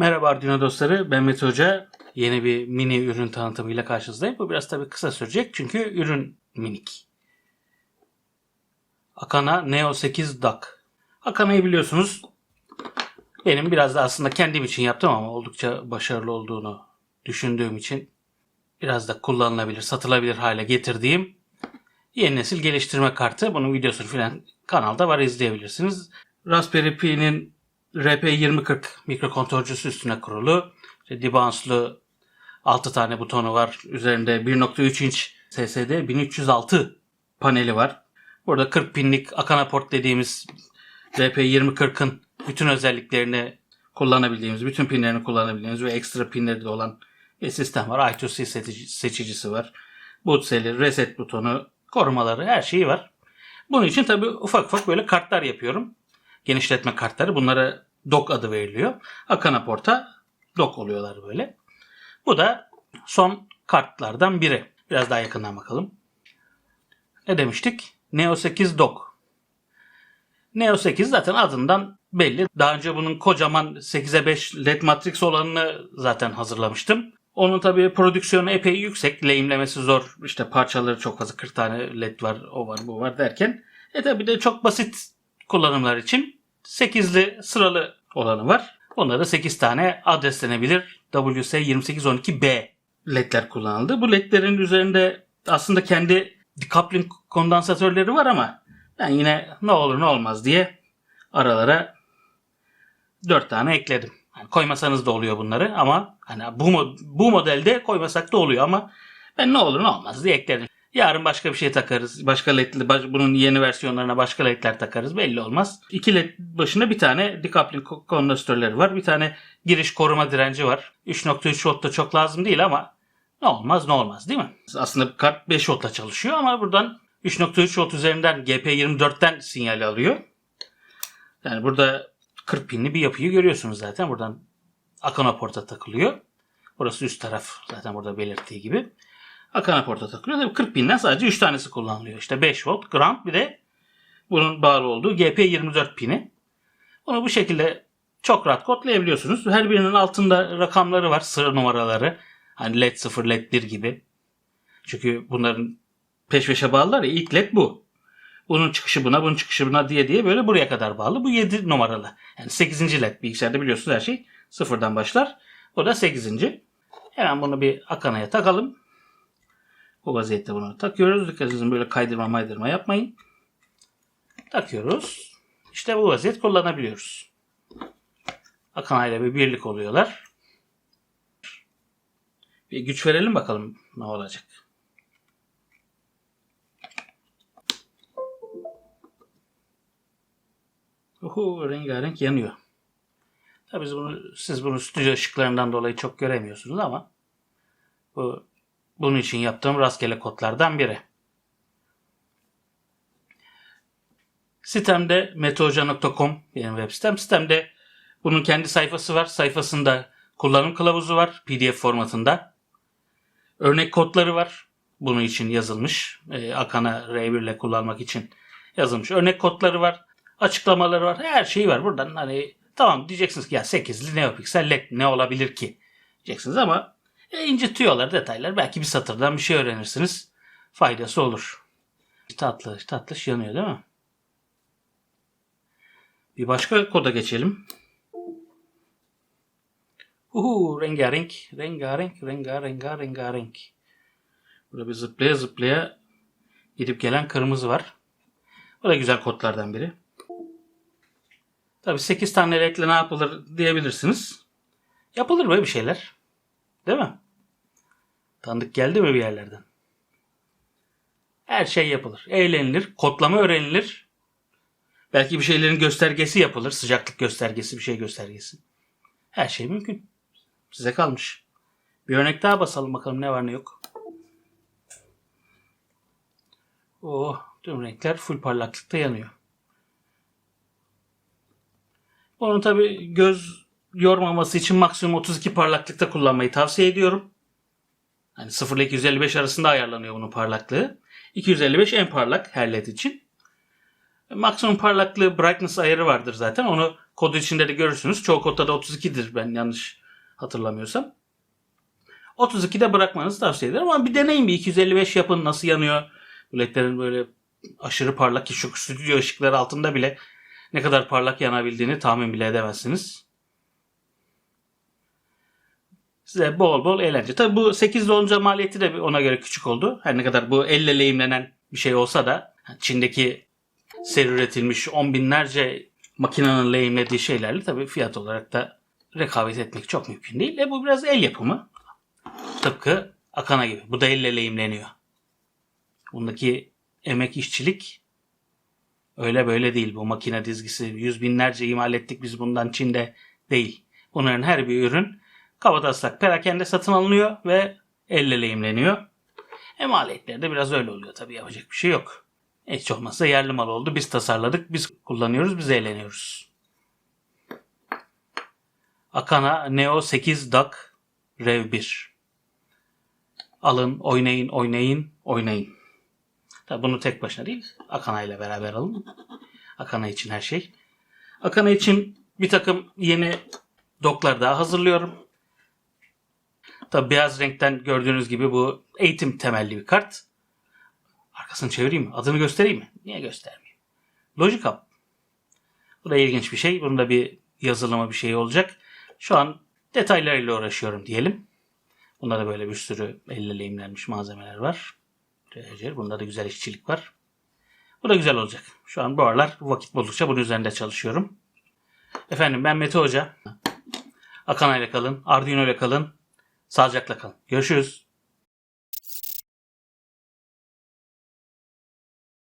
Merhaba Arduino dostları, ben Mete Hoca. Yeni bir mini ürün tanıtımıyla karşınızdayım. Bu biraz tabii kısa sürecek çünkü ürün minik. Akana Neo 8 DAC. Akana'yı biliyorsunuz. Benim biraz da aslında kendim için yaptım ama oldukça başarılı olduğunu düşündüğüm için biraz da kullanılabilir, satılabilir hale getirdiğim yeni nesil geliştirme kartı. Bunun videosunu filan kanalda var izleyebilirsiniz. Raspberry Pi'nin RP2040 mikrokontrolcüsü üstüne kurulu. İşte debounce'lu 6 tane butonu var. Üzerinde 1.3 inç SSD 1306 paneli var. Burada 40 pinlik Akana port dediğimiz RP2040'ın bütün özelliklerini kullanabildiğimiz, bütün pinlerini kullanabildiğimiz ve ekstra pinleri de olan bir sistem var. I2C seçici- seçicisi var. Boot cell'i, reset butonu, korumaları her şeyi var. Bunun için tabii ufak ufak böyle kartlar yapıyorum. Genişletme kartları. Bunlara dock adı veriliyor. Akana porta dock oluyorlar böyle. Bu da son kartlardan biri. Biraz daha yakından bakalım. Ne demiştik? Neo 8 dock. Neo 8 zaten adından belli. Daha önce bunun kocaman 8'e 5 LED matrix olanını zaten hazırlamıştım. Onun tabii prodüksiyonu epey yüksek. Lehimlemesi zor. İşte parçaları çok fazla. 40 tane LED var, o var, bu var derken. E tabii de çok basit kullanımlar için 8'li sıralı olanı var. Onlarda 8 tane adreslenebilir WS2812B ledler kullanıldı. Bu ledlerin üzerinde aslında kendi decoupling kondansatörleri var ama ben yine ne olur ne olmaz diye aralara 4 tane ekledim. Yani koymasanız da oluyor bunları ama hani bu bu modelde koymasak da oluyor ama ben ne olur ne olmaz diye ekledim. Yarın başka bir şey takarız. Başka ledli, baş- bunun yeni versiyonlarına başka ledler takarız. Belli olmaz. İki led başına bir tane decoupling ko- kondansatörleri var. Bir tane giriş koruma direnci var. 3.3 volt da çok lazım değil ama ne olmaz ne olmaz değil mi? Aslında kart 5 voltla çalışıyor ama buradan 3.3 volt üzerinden GP24'ten sinyal alıyor. Yani burada 40 pinli bir yapıyı görüyorsunuz zaten. Buradan Akana porta takılıyor. Burası üst taraf zaten burada belirttiği gibi. Akana porta takılıyor. Tabii 40 pinden sadece 3 tanesi kullanılıyor. İşte 5 volt, ground bir de bunun bağlı olduğu GP24 pini. Onu bu şekilde çok rahat kodlayabiliyorsunuz. Her birinin altında rakamları var, sıra numaraları. Hani LED 0, LED 1 gibi. Çünkü bunların peş peşe bağlılar ya. İlk LED bu. Bunun çıkışı buna, bunun çıkışı buna diye diye böyle buraya kadar bağlı. Bu 7 numaralı. Yani 8. LED bilgisayarda biliyorsunuz her şey sıfırdan başlar. Bu da 8. Hemen bunu bir Akana'ya takalım. Bu vaziyette bunu takıyoruz. Dikkat edin böyle kaydırma maydırma yapmayın. Takıyoruz. İşte bu vaziyet kullanabiliyoruz. Akana ile bir birlik oluyorlar. Bir güç verelim bakalım ne olacak. Uhu, rengarenk yanıyor. Tabii bunu, siz bunu stüdyo ışıklarından dolayı çok göremiyorsunuz ama bu bunun için yaptığım rastgele kodlardan biri. Sitemde meteoja.com benim web sitem. Sitemde bunun kendi sayfası var. Sayfasında kullanım kılavuzu var PDF formatında. Örnek kodları var. Bunun için yazılmış. Ee, Akana R1 ile kullanmak için yazılmış. Örnek kodları var. Açıklamaları var. Her şeyi var. Buradan hani tamam diyeceksiniz ki ya 8'li neopiksel led ne olabilir ki? Diyeceksiniz ama e, incitiyorlar detaylar. Belki bir satırdan bir şey öğrenirsiniz. Faydası olur. Tatlı tatlı yanıyor değil mi? Bir başka koda geçelim. Uhu rengarenk, rengarenk, rengarenk, rengarenk. Burada bir zıplaya zıplaya gidip gelen kırmızı var. Bu da güzel kodlardan biri. Tabii 8 tane renkle ne yapılır diyebilirsiniz. Yapılır böyle bir şeyler. Değil mi? Tanıdık geldi mi bir yerlerden? Her şey yapılır. Eğlenilir. Kodlama öğrenilir. Belki bir şeylerin göstergesi yapılır. Sıcaklık göstergesi, bir şey göstergesi. Her şey mümkün. Size kalmış. Bir örnek daha basalım bakalım ne var ne yok. Oh, tüm renkler full parlaklıkta yanıyor. Onun tabi göz yormaması için maksimum 32 parlaklıkta kullanmayı tavsiye ediyorum. Hani 0 ile 255 arasında ayarlanıyor bunun parlaklığı. 255 en parlak her led için. Maksimum parlaklığı brightness ayarı vardır zaten. Onu Kodu içinde de görürsünüz. Çoğu kodda da 32'dir ben yanlış hatırlamıyorsam. 32'de bırakmanızı tavsiye ederim ama bir deneyin bir 255 yapın nasıl yanıyor. Bu ledlerin böyle aşırı parlak ki şu stüdyo ışıkları altında bile ne kadar parlak yanabildiğini tahmin bile edemezsiniz. Size bol bol eğlence. Tabi bu 8 olunca maliyeti de ona göre küçük oldu. Her ne kadar bu elle lehimlenen bir şey olsa da Çin'deki seri üretilmiş on binlerce makinenin lehimlediği şeylerle tabii fiyat olarak da rekabet etmek çok mümkün değil. E bu biraz el yapımı. Tıpkı Akana gibi. Bu da elle lehimleniyor. Bundaki emek işçilik öyle böyle değil. Bu makine dizgisi yüz binlerce imal ettik biz bundan Çin'de değil. Bunların her bir ürün kabataslak perakende satın alınıyor ve elle lehimleniyor. E maliyetleri de biraz öyle oluyor tabii yapacak bir şey yok. Hiç olmazsa yerli mal oldu. Biz tasarladık, biz kullanıyoruz, biz eğleniyoruz. Akana Neo 8 DAC Rev 1. Alın, oynayın, oynayın, oynayın. Tabi bunu tek başına değil, Akana ile beraber alın. Akana için her şey. Akana için bir takım yeni doklar daha hazırlıyorum. Tabi beyaz renkten gördüğünüz gibi bu eğitim temelli bir kart. Arkasını çevireyim mi? Adını göstereyim mi? Niye göstermeyeyim? Logic Hub. Bu da ilginç bir şey. Bunda bir yazılımı bir şey olacak. Şu an detaylarıyla uğraşıyorum diyelim. Bunda da böyle bir sürü elle lehimlenmiş malzemeler var. Bunda da güzel işçilik var. Bu da güzel olacak. Şu an bu aralar vakit buldukça bunun üzerinde çalışıyorum. Efendim ben Mete Hoca. Akana ile kalın. Arduino ile kalın. Sağlıcakla kalın. Görüşürüz.